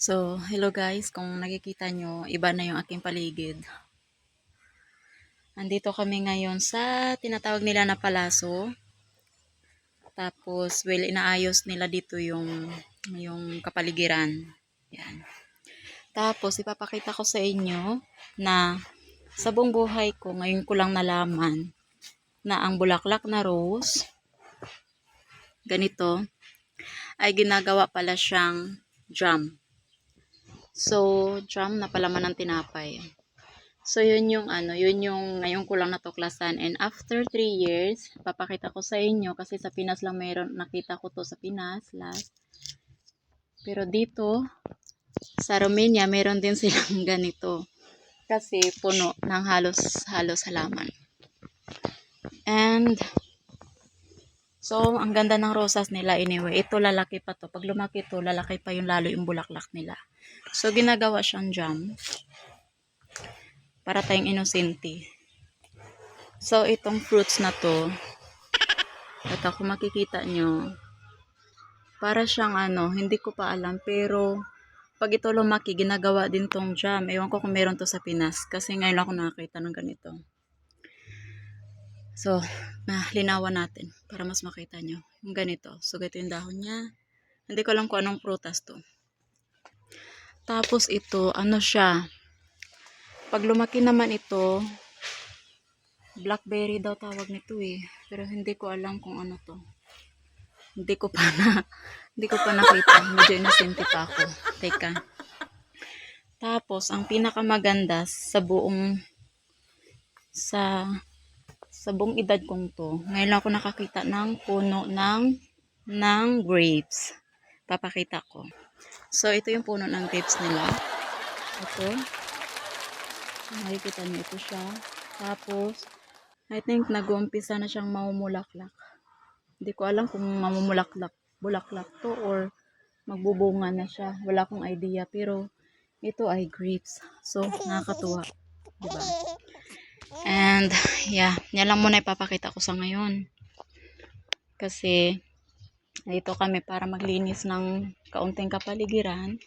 So, hello guys, kung nakikita nyo, iba na yung aking paligid. Andito kami ngayon sa tinatawag nila na palaso. Tapos, well, inaayos nila dito yung, yung kapaligiran. Yan. Tapos, ipapakita ko sa inyo na sa buong buhay ko, ngayon ko lang nalaman na ang bulaklak na rose, ganito, ay ginagawa pala siyang jam. So, jam na palaman ng tinapay. So, yun yung ano, yun yung ngayon ko lang natuklasan. And after 3 years, papakita ko sa inyo kasi sa Pinas lang mayroon, nakita ko to sa Pinas last. Pero dito, sa Romania, meron din silang ganito. Kasi puno ng halos, halos halaman. And, so, ang ganda ng rosas nila anyway. Ito lalaki pa to. Pag lumaki to, lalaki pa yung lalo yung bulaklak nila. So, ginagawa siyang jam. Para tayong inosente. So, itong fruits na to, at ako makikita nyo, para siyang ano, hindi ko pa alam, pero pag ito lumaki, ginagawa din tong jam. Ewan ko kung meron to sa Pinas, kasi ngayon ako nakakita ng ganito. So, na linawan natin para mas makita nyo. Yung ganito. So, ganito yung dahon niya. Hindi ko alam kung anong prutas to. Tapos ito, ano siya? Pag lumaki naman ito, blackberry daw tawag nito eh. Pero hindi ko alam kung ano to. Hindi ko pa na, hindi ko pa nakita. Medyo inosente pa ako. Teka. Tapos, ang pinakamaganda sa buong, sa, sa buong edad kong to, ngayon ako nakakita ng puno ng, ng grapes. Papakita ko. So, ito yung puno ng grapes nila. Ito. Makikita niyo ito siya. Tapos, I think nag-uumpisa na siyang mamumulaklak. Hindi ko alam kung mamumulaklak, bulaklak to or magbubunga na siya. Wala akong idea. Pero, ito ay grapes. So, nakakatuwa. Diba? And, yeah. Yan lang muna ipapakita ko sa ngayon. Kasi, dito kami para maglinis ng kaunting kapaligiran.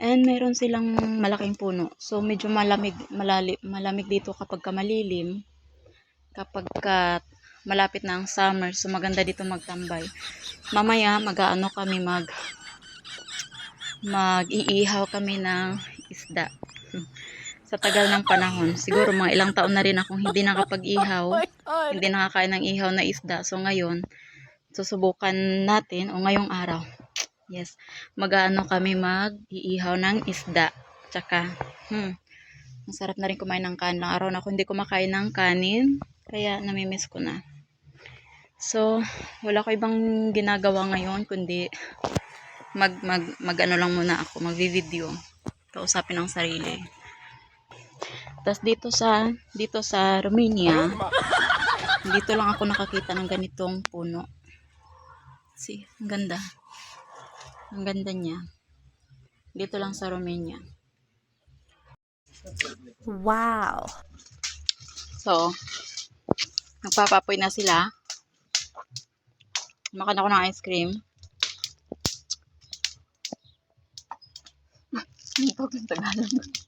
And meron silang malaking puno. So medyo malamig malali, malamig dito kapag ka malilim. Kapag ka malapit na ang summer, so maganda dito magtambay. Mamaya mag-aano kami mag mag-iihaw kami ng isda. Sa tagal ng panahon, siguro mga ilang taon na rin akong hindi nakapag-ihaw, hindi nakakain ng ihaw na isda. So ngayon, susubukan natin o ngayong araw. Yes, mag-ano kami mag-iihaw ng isda. Tsaka, hmm, ang sarap na rin kumain ng kanin. Lang araw na ako hindi kumakain ng kanin, kaya namimiss ko na. So, wala ko ibang ginagawa ngayon, kundi mag, mag, mag ano lang muna ako, mag-video. Kausapin ang sarili. Tapos dito sa, dito sa Romania, dito lang ako nakakita ng ganitong puno. See, ang ganda. Ang ganda niya. Dito lang sa Romania. Wow. So, nagpapapoy na sila. Makan ako ng ice cream. Tawag ng Tagalog.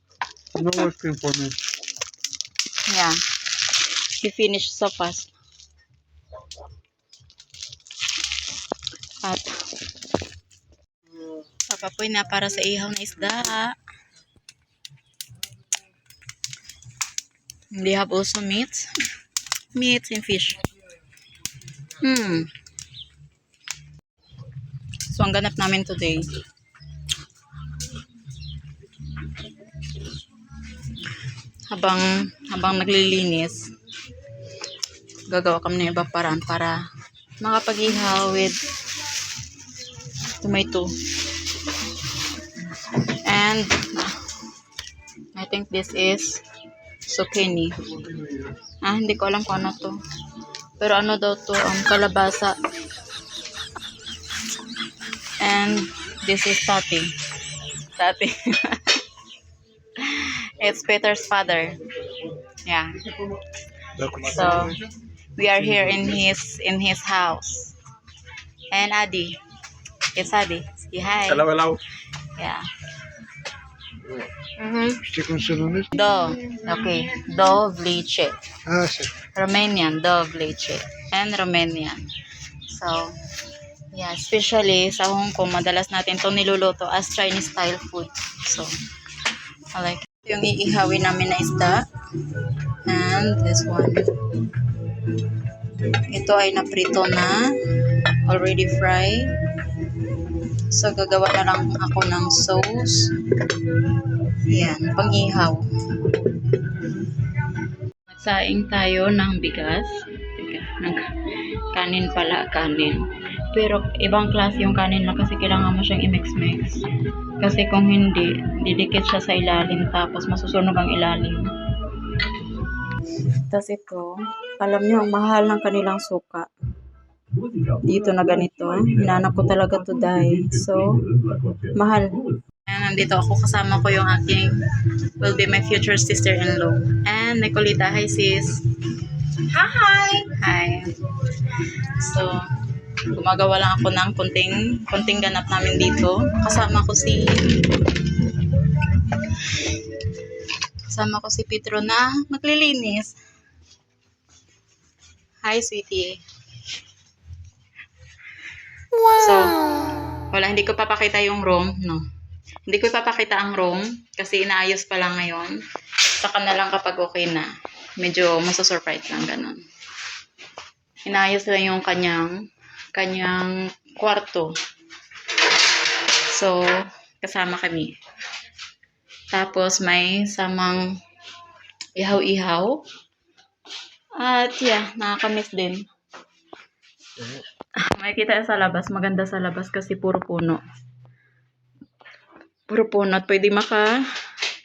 No ice cream for me. Yeah. He finished so fast. At papapoy na para sa ihaw na isda. They have also meats. Meats and fish. Hmm. So, ang ganap namin today. Habang, habang naglilinis, gagawa kami ng iba paraan para makapag-ihaw with tomato. And, I think this is zucchini. Ah, hindi ko alam kung ano to. Pero ano daw to, um, kalabasa. And this is tati. Tati. It's Peter's father. Yeah. So, we are here in his in his house. And Adi. It's Adi. Say hi. Hello, hello. Yeah. Mm-hmm. Do. Okay. Do vleche. Ah. Romanian, do vleche. And Romanian. So, yeah, especially sa Hong Kong, madalas natin to niluluto as Chinese style food. So, I like. Yung iihawin namin na isda. And this one. Ito ay naprito na. Already fried. So, gagawa na lang ako ng sauce. Yan, pang-ihaw. Tayo ng bigas. Ng kanin pala, kanin. Pero ibang klase yung kanin na kasi kailangan mo siyang i-mix-mix. Kasi kung hindi, didikit siya sa ilalim tapos masusunog ang ilalim. Tapos ito, alam niyo, ang mahal ng kanilang suka. Dito na ganito. Hinanap ko talaga to dahil. So, mahal. Nandito ako kasama ko yung aking will be my future sister-in-law. And Nicolita, hi sis. Hi! Hi. So, gumagawa lang ako ng kunting, kunting ganap namin dito. Kasama ko si kasama ko si Pedro na maglilinis. Hi, sweetie. So, wala, hindi ko papakita yung room, no. Hindi ko ipapakita ang room kasi inaayos pa lang ngayon. Saka na lang kapag okay na. Medyo masasurprise lang ganun. Inaayos lang yung kanyang kanyang kwarto. So, kasama kami. Tapos may samang ihaw-ihaw. At yeah, nakakamiss din. Makikita sa labas, maganda sa labas kasi puro puno. Puro puno at pwede maka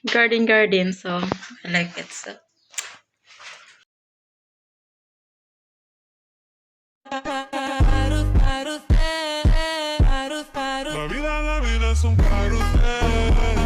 garden garden so I like it so es un.